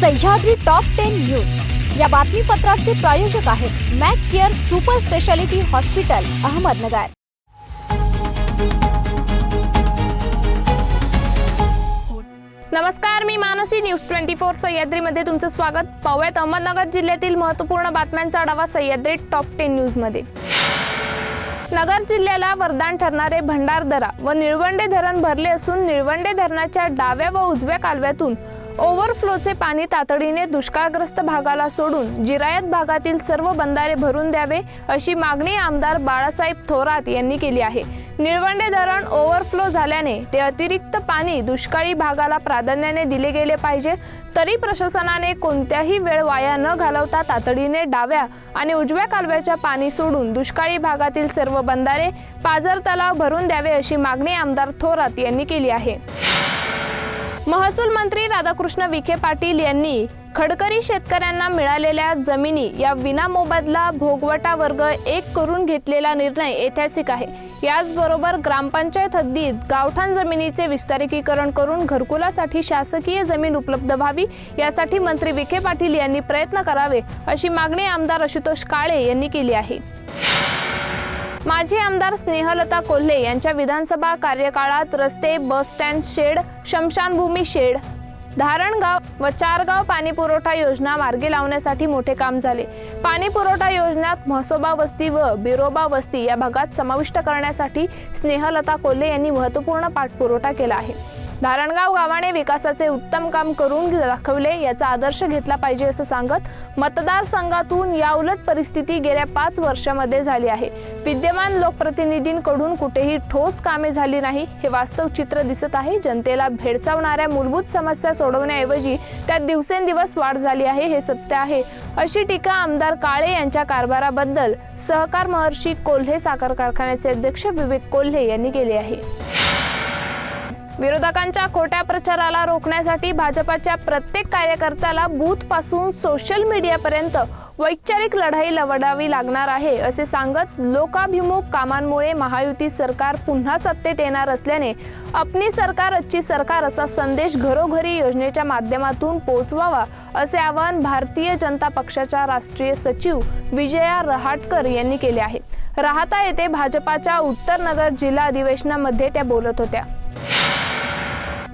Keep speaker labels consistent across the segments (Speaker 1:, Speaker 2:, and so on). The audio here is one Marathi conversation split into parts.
Speaker 1: सह्याद्री टॉप टेन न्यूज या बातमीपत्राचे प्रायोजक आहेत Mac Care super speciality hospital Ahmednagar.
Speaker 2: नमस्कार मी मानसी न्यूज ट्वेंटी फोर सह्याद्रीमध्ये तुमचं स्वागत. पाहूयात अहमदनगर जिल्ह्यातील महत्त्वपूर्ण बातम्यांचा आढावा सह्याद्री टॉप टेन न्यूजमध्ये नगर जिल्ह्याला वरदान ठरणारे भंडारदरा व निळवंडे धरण भरले असून निळवंडे धरणाच्या डाव्या व उजव्या कालव्यातून ओव्हरफ्लोचे पाणी तातडीने दुष्काळग्रस्त भागाला सोडून जिरायत भागातील सर्व बंधारे भरून द्यावे अशी मागणी आमदार बाळासाहेब थोरात यांनी केली आहे. निळवंडे धरण ओव्हरफ्लो झाल्याने ते अतिरिक्त पाणी दुष्काळी भागाला प्राधान्याने दिले गेले पाहिजे. तरी प्रशासनाने कोणत्याही वेळ वाया न घालवता तातडीने डाव्या आणि उजव्या कालव्याच्या पाणी सोडून दुष्काळी भागातील सर्व बंधारे पाझर तलाव भरून द्यावे अशी मागणी आमदार थोरात यांनी केली आहे. महसूल मंत्री राधाकृष्ण विखे पाटील यांनी खडकरी शेतकऱ्यांना मिळालेल्या जमिनी या विनामोबदला भोगवटा वर्ग एक करून घेतलेला निर्णय ऐतिहासिक आहे. याचबरोबर ग्रामपंचायत हद्दीत गावठाण जमिनीचे विस्तारिकीकरण करून घरकुलासाठी शासकीय जमीन उपलब्ध व्हावी यासाठी मंत्री विखे पाटील यांनी प्रयत्न करावे अशी मागणी आमदार आशुतोष काळे यांनी केली आहे. माजी आमदार स्नेहलता कोल्हे यांच्या विधानसभा कार्यकाळात रस्ते बस स्टँड शेड शमशानभूमी शेड धारणगाव व चारगाव पाणी पुरवठा योजना मार्गी लावण्यासाठी मोठे काम झाले. पाणी पुरवठा योजनेत म्हसोबा वस्ती व बिरोबा वस्ती या भागात समाविष्ट करण्यासाठी स्नेहलता कोल्हे यांनी महत्त्वपूर्ण पाठपुरवठा केला आहे. धारणगाव गावाने विकासाचे उत्तम काम करून दाखवले याचा आदर्श घेतला पाहिजे असं सांगत मतदारसंघातून या उलट परिस्थिती गेल्या पाच वर्षामध्ये झाली आहे. विद्यमान लोकप्रतिनिधींकडून कुठेही ठोस कामे झाली नाही हे वास्तव चित्र दिसत आहे. जनतेला भेडसावणाऱ्या मूलभूत समस्या सोडवण्याऐवजी त्यात दिवसेंदिवस वाढ झाली आहे हे सत्य आहे. अशी टीका आमदार काळे यांच्या कारभाराबद्दल सहकार महर्षी कोल्हे साखर कारखान्याचे अध्यक्ष विवेक कोल्हे यांनी केली आहे. विरोधकांच्या खोट्या प्रचाराला रोखण्यासाठी भाजपाच्या प्रत्येक कार्यकर्त्याला बूथपासून सोशल मीडियापर्यंत वैचारिक लढाई लढावी लागणार आहे असे सांगत लोकाभिमुख कामांमुळे महायुती सरकार पुन्हा सत्तेत येणार असल्याने अपनी सरकार अच्छी सरकार असा संदेश घरोघरी योजनेच्या माध्यमातून पोहोचवावा असे आवाहन भारतीय जनता पक्षाच्या राष्ट्रीय सचिव विजया रहाटकर यांनी केले आहे. राहता येथे भाजपाच्या उत्तर नगर जिल्हा अधिवेशनामध्ये त्या बोलत होत्या.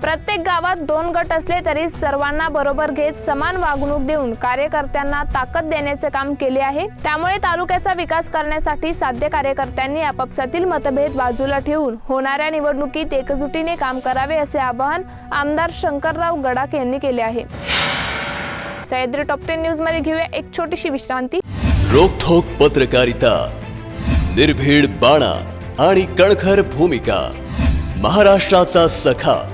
Speaker 2: प्रत्येक गावात दोन गट असले तरी सर्वांना बरोबर घेत समान वागणूक देऊन कार्यकर्त्यांना ताकद देण्याचे काम केले आहे. त्यामुळे तालुक्याचा विकास करण्यासाठी साध्य कार्यकर्त्यांनी आपापसातील मतभेद बाजूला ठेवून होणाऱ्या निवडणुकीत एकजुटीने काम करावे असे आवाहन आमदार शंकरराव गडाख यांनी केले आहे. सह्याद्री टॉप टेन न्यूजमध्ये घेऊया एक छोटीशी विश्रांती.
Speaker 3: रोखोक पत्रकारिता निर्भीड बाणा आणि कणखर भूमिका महाराष्ट्राचा सखा.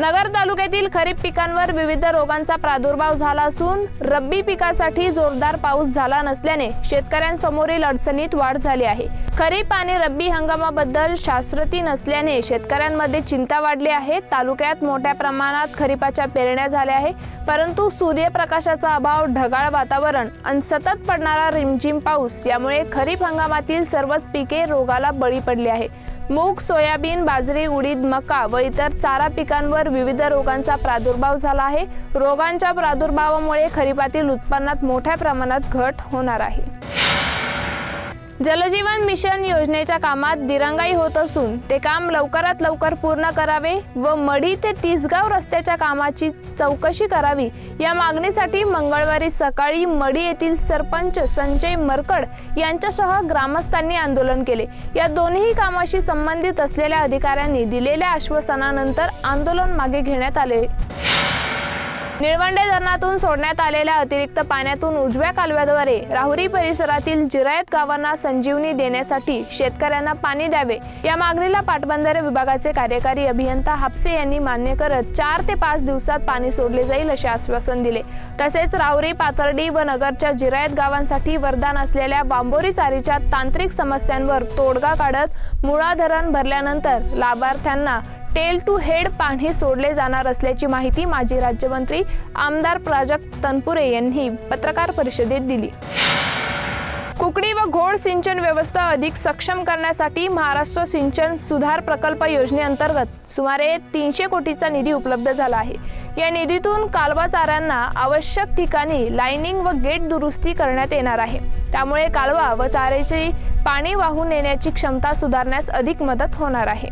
Speaker 2: नगर तालुक्यातील खरीप पिकांवर विविध रोगांचा प्रादुर्भाव झाला असून रब्बी पिकासाठी जोरदार पाऊस झाला नसल्याने शेतकऱ्यांसमोरील अडचणीत वाढ झाली आहे. खरीप आणि रब्बी हंगामाबद्दल शास्त्रती नसल्याने शेतकऱ्यांमध्ये चिंता वाढली आहे. तालुक्यात मोठ्या प्रमाणात खरीपाच्या पेरण्या झाल्या आहे. परंतु सूर्यप्रकाशाचा अभाव ढगाळ वातावरण आणि सतत पडणारा रिमझिम पाऊस यामुळे खरीप हंगामातील सर्वच पिके रोगाला बळी पडली आहे. मूग सोयाबीन बाजरी उडीद मका व इतर चारा पिकांवर विविध रोगांचा प्रादुर्भाव झाला आहे. रोगांच्या प्रादुर्भावामुळे खरीपातील उत्पन्नात मोठ्या प्रमाणात घट होणार आहे. जलजीवन मिशन योजनेच्या कामात दिरंगाई होत असून ते काम लवकरात लवकर पूर्ण करावे व मढी ते तिसगाव रस्त्याच्या कामाची चौकशी करावी या मागणीसाठी मंगळवारी सकाळी मढी येथील सरपंच संजय मरकड यांच्यासह ग्रामस्थांनी आंदोलन केले. या दोन्ही कामाशी संबंधित असलेल्या अधिकाऱ्यांनी दिलेल्या आश्वासनानंतर आंदोलन मागे घेण्यात आले. निळवंडे धरणातून सोडण्यात आलेल्या अतिरिक्त पाण्यातून उजव्या कालव्याद्वारे राहुरी परिसरातील जिरायत गावांना संजीवनी देण्यासाठी शेतकऱ्यांना पाणी द्यावे या मागणीला पाटबंधारे विभागाचे कार्यकारी अभियंता हापसे यांनी मान्य करत चार ते पाच दिवसात पाणी सोडले जाईल असे आश्वासन दिले. तसेच राहुरी पाथर्डी व नगरच्या जिरायत गावांसाठी वरदान असलेल्या बांबोरी चारीच्या तांत्रिक समस्यांवर तोडगा काढत मुळा धरण भरल्यानंतर लाभार्थ्यांना टेल टू हेड पाणी सोडले जाणार असल्याची माहिती माजी राज्यमंत्री आमदार प्राजक्त तनपुरे यांनी पत्रकार परिषदेत दिली. कुकडी व घोड सिंचन व्यवस्था अधिक सक्षम करण्यासाठी महाराष्ट्र सिंचन सुधार प्रकल्प योजनेअंतर्गत सुमारे तीनशे कोटीचा निधी उपलब्ध झाला आहे. या निधीतून कालवा चाऱ्यांना आवश्यक ठिकाणी लाइनिंग व गेट दुरुस्ती करण्यात येणार आहे. त्यामुळे कालवा व चाऱ्याची पाणी वाहून नेण्याची क्षमता सुधारण्यास अधिक मदत होणार आहे.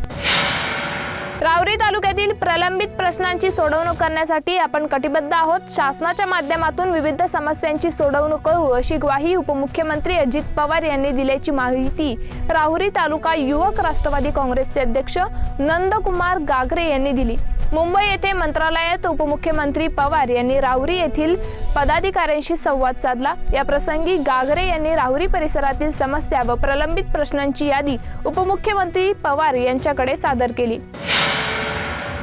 Speaker 2: रावरी तालुक्यातील प्रलंबित प्रश्नांची सोडवणूक करण्यासाठी आपण कटिबद्ध आहोत. शासनाच्या माध्यमातून विविध समस्यांची सोडवणूक करू अशी ग्वाही उपमुख्यमंत्री अजित पवार यांनी दिल्याची माहिती राहुरी तालुका युवक राष्ट्रवादी काँग्रेसचे अध्यक्ष नंदकुमार गागरे यांनी दिली. मुंबई येथे मंत्रालयात उपमुख्यमंत्री पवार यांनी राहुरी येथील पदाधिकाऱ्यांशी संवाद साधला. या प्रसंगी गागरे यांनी राहुरी परिसरातील समस्या व प्रलंबित प्रश्नांची यादी उपमुख्यमंत्री पवार यांच्याकडे सादर केली.